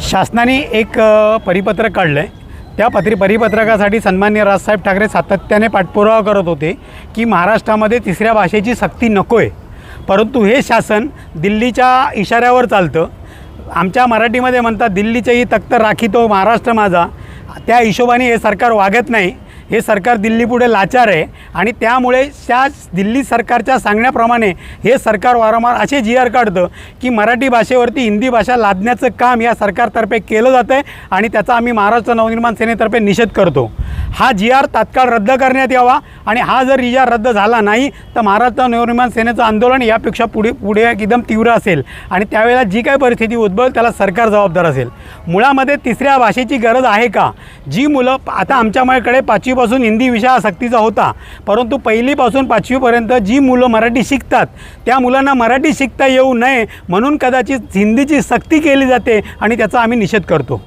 शासनाने एक परिपत्रक काढलं आहे त्या पत्री परिपत्रकासाठी सन्मान्य राजसाहेब ठाकरे सातत्याने पाठपुरावा करत होते की महाराष्ट्रामध्ये तिसऱ्या भाषेची सक्ती नको आहे परंतु हे शासन दिल्लीच्या इशाऱ्यावर चालतं. आमच्या मराठीमध्ये म्हणतात दिल्लीचेही तख्त राखीतो महाराष्ट्र माझा. त्या हिशोबाने हे सरकार वागत नाही. हे सरकार दिल्लीपुढे लाचार आहे आणि त्यामुळे त्या दिल्ली सरकारच्या सांगण्याप्रमाणे हे सरकार वारंवार असे जी आर काढतं की मराठी भाषेवरती हिंदी भाषा लादण्याचं काम या सरकारतर्फे केलं जातं आहे आणि त्याचा आम्ही महाराष्ट्र नवनिर्माण सेनेतर्फे निषेध करतो. हा जी आर तात्काळ रद्द करण्यात यावा आणि हा जर जी आर रद्द झाला नाही तर महाराष्ट्र नवनिर्माण सेनेचं आंदोलन यापेक्षा पुढे पुढे एकदम तीव्र असेल. आणि त्यावेळेला जी काही परिस्थिती उद्भवेल त्याला सरकार जबाबदार असेल. मुळामध्ये तिसऱ्या भाषेची गरज आहे का? जी मुलं आता आमच्याकडे पाचवीपासून हिंदी विषय हा सक्तीचा होता परंतु पहिलीपासून पाचवीपर्यंत जी मुलं मराठी शिकतात त्या मुलांना मराठी शिकता येऊ नये म्हणून कदाचित हिंदीची सक्ती केली जाते आणि त्याचा आम्ही निषेध करतो.